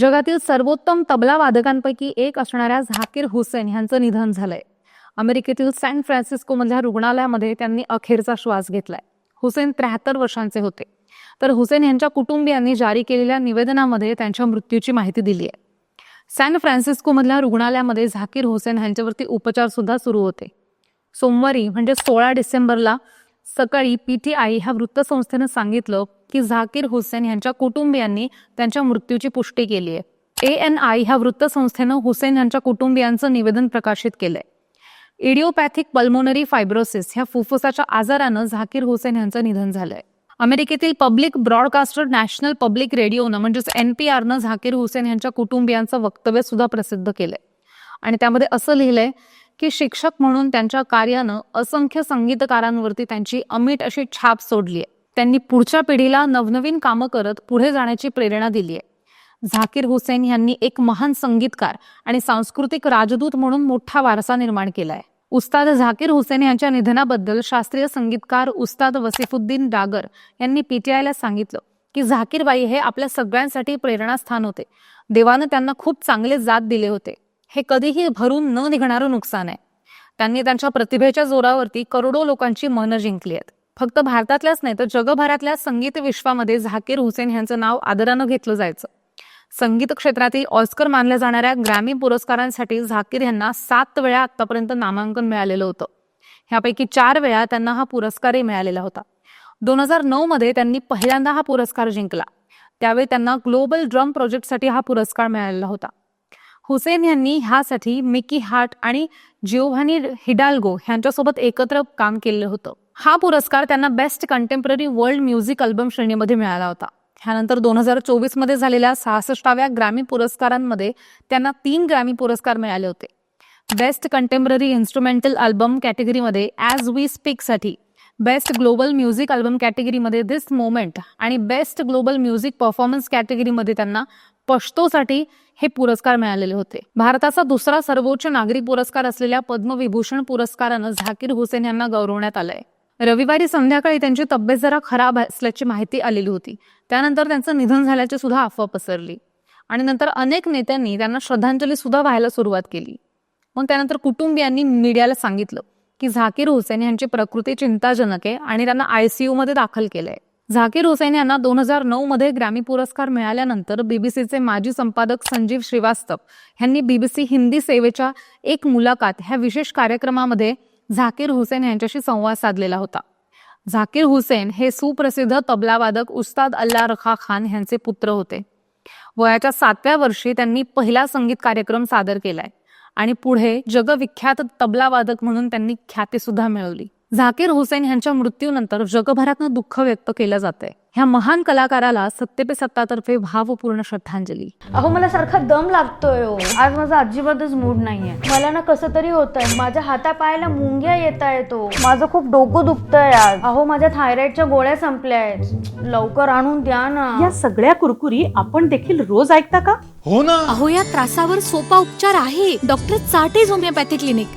जगातील सर्वोत्तम तबला वादकांपैकी एक असणाऱ्या झाकीर हुसेन यांचं निधन झालंय. अमेरिकेतील सॅन फ्रान्सिस्कोमधल्या रुग्णालयामध्ये त्यांनी अखेरचा श्वास घेतलाय. हुसेन त्र्याहत्तर वर्षांचे होते. तर हुसेन यांच्या कुटुंबियांनी जारी केलेल्या निवेदनामध्ये त्यांच्या मृत्यूची माहिती दिली आहे. सॅन फ्रान्सिस्कोमधल्या रुग्णालयामध्ये झाकीर हुसेन यांच्यावरती उपचार सुद्धा सुरू होते. सोमवारी म्हणजे सोळा डिसेंबरला सकाळी पीटीआय ह्या वृत्तसंस्थेनं सांगितलं की झाकीर हुसेन यांच्या कुटुंबियांनी त्यांच्या मृत्यूची पुष्टी केली आहे. ए एन आय ह्या वृत्तसंस्थेनं हुसेन यांच्या कुटुंबियांचं निवेदन प्रकाशित केलंय. इडिओपॅथिक पल्मोनरी फायब्रोसिस ह्या फुफ्फुसाच्या आजारानं झाकीर हुसेन यांचं निधन झालंय. अमेरिकेतील पब्लिक ब्रॉडकास्टर नॅशनल पब्लिक रेडिओनं म्हणजेच एन पी आरनं झाकीर हुसेन यांच्या कुटुंबियांचं वक्तव्य सुद्धा प्रसिद्ध केलंय. आणि त्यामध्ये असं लिहिलंय की शिक्षक म्हणून त्यांच्या कार्यानं असंख्य संगीतकारांवरती त्यांची अमिट अशी छाप सोडली आहे त्यांनी पुढच्या पिढीला नवनवीन कामं करत पुढे जाण्याची प्रेरणा दिली आहे झाकीर हुसेन यांनी एक महान संगीतकार आणि सांस्कृतिक राजदूत म्हणून मोठा वारसा निर्माण केलाय. उस्ताद झाकीर हुसेन यांच्या निधनाबद्दल शास्त्रीय संगीतकार उस्ताद वसिफुद्दीन डागर यांनी पीटीआयला सांगितलं की झाकीरबाई हे आपल्या सगळ्यांसाठी प्रेरणास्थान होते. देवानं त्यांना खूप चांगले जात दिले होते. हे कधीही भरून न निघणारं नुकसान आहे. त्यांनी त्यांच्या प्रतिभेच्या जोरावरती करोडो लोकांची मनं जिंकली आहेत. फक्त भारतातल्याच नाही तर जगभरातल्या संगीत विश्वामध्ये झाकीर हुसेन यांचं नाव आदरानं घेतलं जायचं. संगीत क्षेत्रातील ऑस्कर मानल्या जाणाऱ्या ग्रॅमी पुरस्कारांसाठी झाकीर यांना सात वेळा आतापर्यंत नामांकन मिळालेलं होतं. ह्यापैकी चार वेळा त्यांना हा पुरस्कारही मिळालेला होता. दोन हजार नऊ मध्ये त्यांनी पहिल्यांदा हा पुरस्कार जिंकला. त्यावेळी त्यांना ग्लोबल ड्रम प्रोजेक्टसाठी हा पुरस्कार मिळालेला होता. हुसेन यांनी ह्यासाठी मिकी हार्ट आणि जिओव्हानी हिडाल्गो यांच्यासोबत एकत्र काम केलेलं होतं. हा पुरस्कार त्यांना best contemporary world music album श्रेणीमध्ये मिळाला होता. ह्यानंतर दोन हजार चोवीसमध्ये झालेल्या सहासष्टाव्या ग्रॅमी पुरस्कारांमध्ये त्यांना तीन ग्रॅमी पुरस्कार मिळाले होते. बेस्ट कंटेम्पररी इन्स्ट्रुमेंटल अल्बम कॅटेगरीमध्ये ॲज वी स्पीकसाठी बेस्ट ग्लोबल म्युझिक अल्बम कॅटेगरीमध्ये दिस मोमेंट आणि बेस्ट ग्लोबल म्युझिक परफॉर्मन्स कॅटेगरीमध्ये त्यांना पश्तोसाठी हे पुरस्कार मिळालेले होते. भारताचा दुसरा सर्वोच्च नागरी पुरस्कार असलेल्या पद्मविभूषण पुरस्कारानं झाकीर हुसेन यांना गौरवण्यात आलंय. रविवारी संध्याकाळी त्यांची तब्येत जरा खराब असल्याची माहिती आलेली होती. त्यानंतर त्यांचं निधन झाल्याची सुद्धा अफवा पसरली. आणि नंतर अनेक नेत्यांनी त्यांना श्रद्धांजली सुद्धा व्हायला सुरुवात केली. मग त्यानंतर कुटुंबियांनी मीडियाला सांगितलं की झाकीर हुसेन यांची प्रकृती चिंताजनक आहे आणि त्यांना आयसीयू मध्ये दाखल केलंय. झाकीर हुसेन यांना दोन हजार नऊ मध्ये ग्रॅमी पुरस्कार मिळाल्यानंतर बीबीसीचे माजी संपादक संजीव श्रीवास्तव यांनी बीबीसी हिंदी सेवेच्या एक मुलाखत ह्या विशेष कार्यक्रमामध्ये झाकीर हुसेन यांच्याशी संवाद साधलेला होता. झाकीर हुसेन हे सुप्रसिद्ध तबलावादक उस्ताद अल्ला रखा खान यांचे पुत्र होते. वयाच्या सातव्या वर्षी त्यांनी पहिला संगीत कार्यक्रम सादर केलाय आणि पुढे जगविख्यात तबलावादक म्हणून त्यांनी ख्याती सुद्धा मिळवली. झाकीर हुसेन यांच्या मृत्यूनंतर जगभरातनं दुःख व्यक्त केलं जात आहे ह्या महान कलाकाराला सत्ते पे सत्तातर्फे भावपूर्ण श्रद्धांजली. अहो मला सारखा दम लागतोय हो. आज माझा अजिबातच मूड नाहीये. मला ना कसं तरी होत आहे माझ्या हातापायाला मुंग्या येत आहेत हो. माझं खूप डोकं दुखतंय आज. अहो माझ्या थायरॉइडच्या गोळ्या संपल्या आहेत लवकर आणून द्या ना. या सगळ्या कुरकुरी आपण देखील रोज ऐकता का? हो ना. अहो या त्रासावर सोपा उपचार आहे. डॉक्टर चाटेज होमिओपॅथी क्लिनिक.